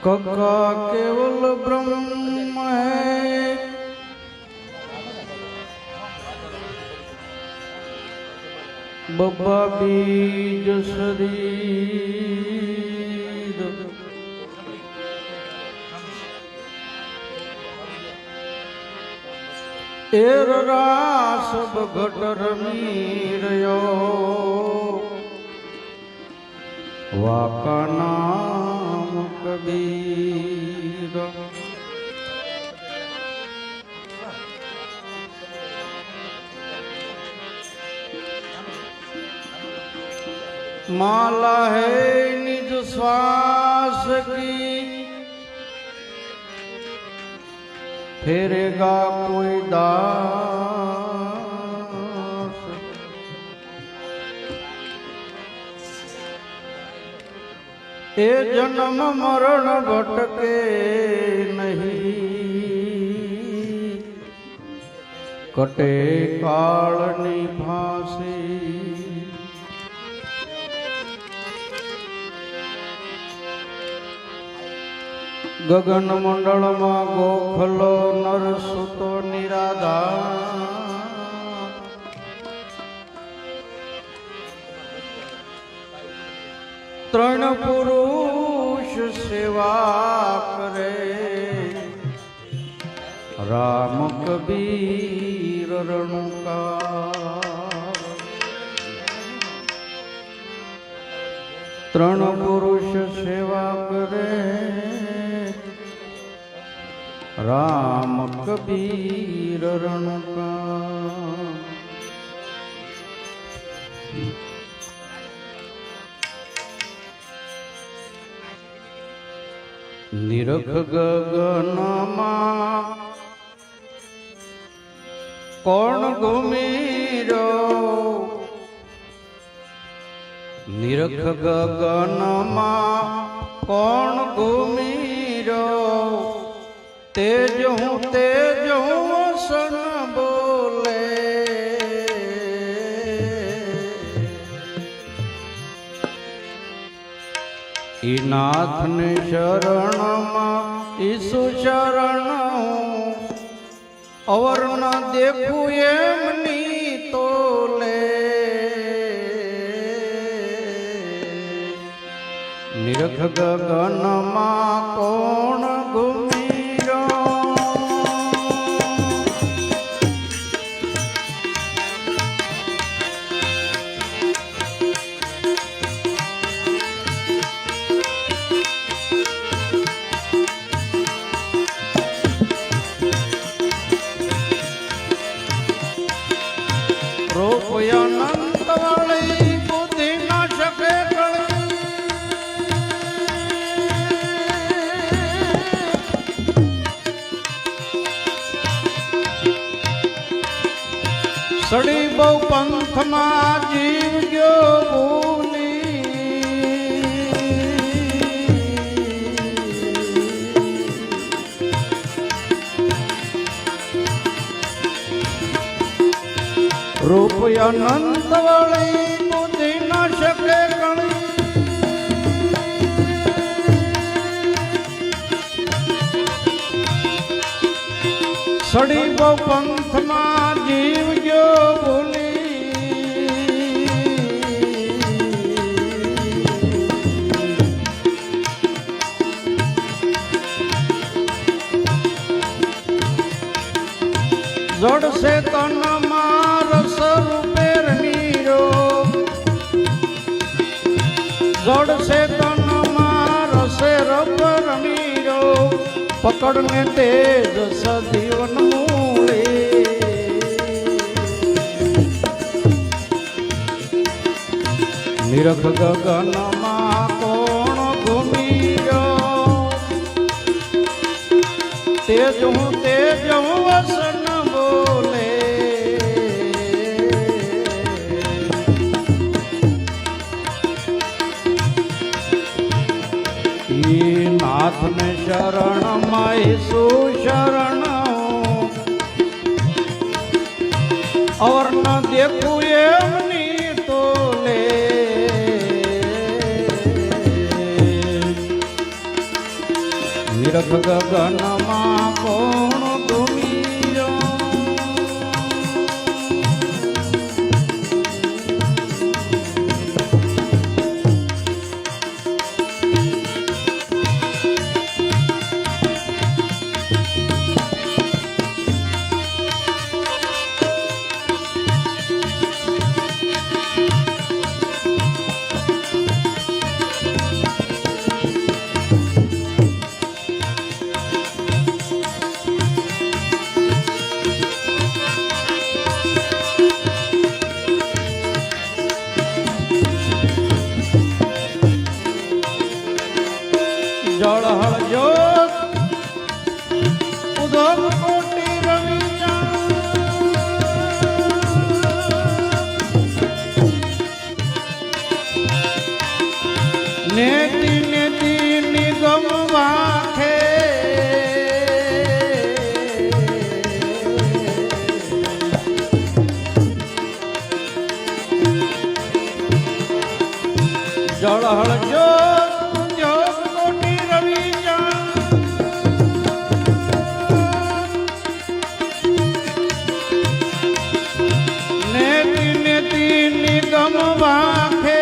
કકા કેવલ બ્રહ્મ હૈ બબ્બા બીજ શરીર એર રાસ બઘટ રમી રહ્યો વાકાના કબીર માલા હે નિજ શ્વાસ કી ફેરેગા કોઈ દા એ જન્મ મરણ ભટકે નહીં. કટે કાળની ફાંસી. ગગન મંડળમાં ગોખલો નર સુતો ત્રણ પુરુષ સેવા કરે. રામ કબીર રણુકા. ત્રણ પુરુષ સેવા કરે. રામ કબીર રણકા. નિરખ ગગનમાં કોણ ઘુમીરો નિરખ ગગનમાં કોણ ઘુમીરો તેજ હું તેજ હું ઈ નાથને શરણમાં ઈસુ શરણ અવર ના દેખું એમની તોલે. નિરખ ગગનમાં કોણ સડી બહુ પંથમાં જીવ ગયો ભૂલી રૂપ અનંત વળી બુદ્ધિ ન શકે સડી બહુ પંથમાં જડશે તન મારસ રૂપે રમીરો. જડશે તન મારસે રબ રમીરો. પકડને તેજ સદીવન મૂળે. નિરખ ગગનમાં કોણ ઘૂમીયો તેજ હું તેજ ઈ નાથને શરણમાં સુશરણ. અવર ન દેખું એમની તો લે નિરખ ગગનમાં કોઈ નિગમ વાખે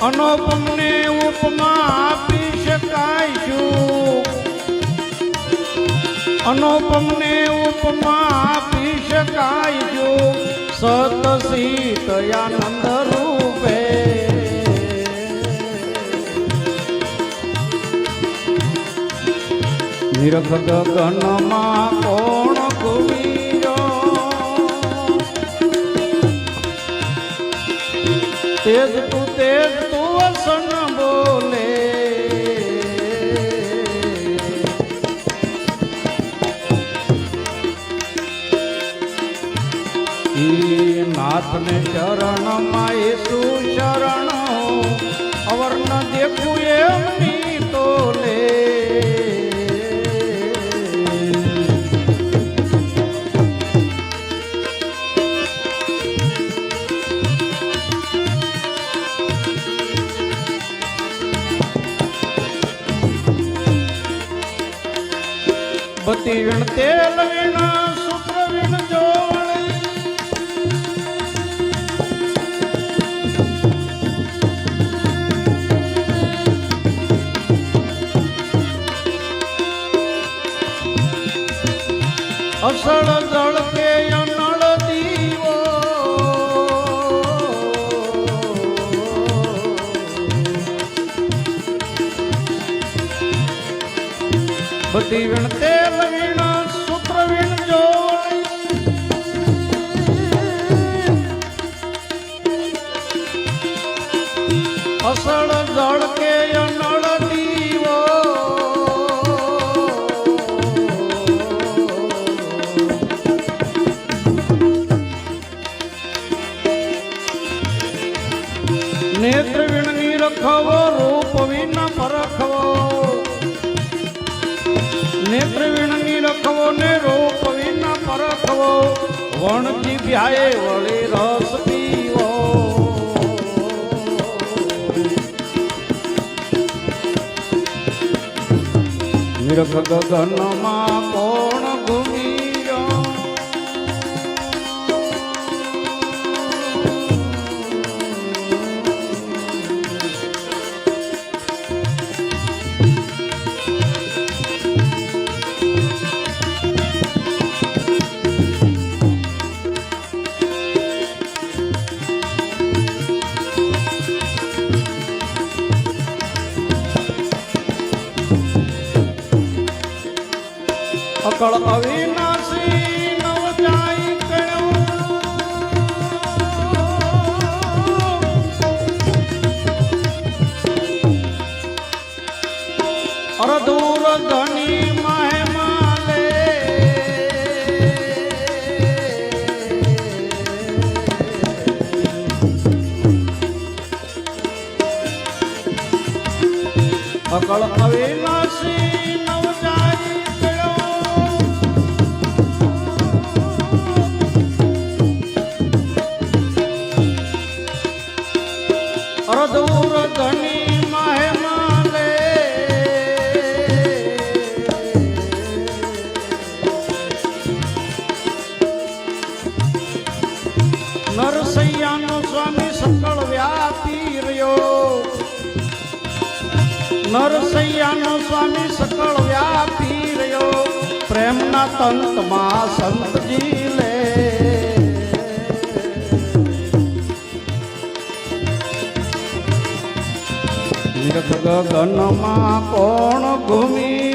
અનુપમને ઉપમા આપી શકાય અનોપમને ઉપમા આપી શકાય જો સત સીત નિરખ ગગનમાં કોણ કુવીરો તેજ તું તેજ તું વસન બોલે. નાથને ચરણમાં એ શરણ અવર ન દેખું એમની અસળ જળ કે અનળ દીવો. બધી વીણ તેલ વીણ સૂત્ર વીણ અસળ વણ જીભ્યાએ વળી રસ પીવો. નિરખ ગગનમાં અકળ અવિનાશી નવ જાય અરદૂર ધની અકળ અવિનાશી નરસૈયાનો સ્વામી સકળ વ્યાપી રહ્યો. પ્રેમના તંતમાં સંતજી લે. ગગનમાં કોણ ઘૂમી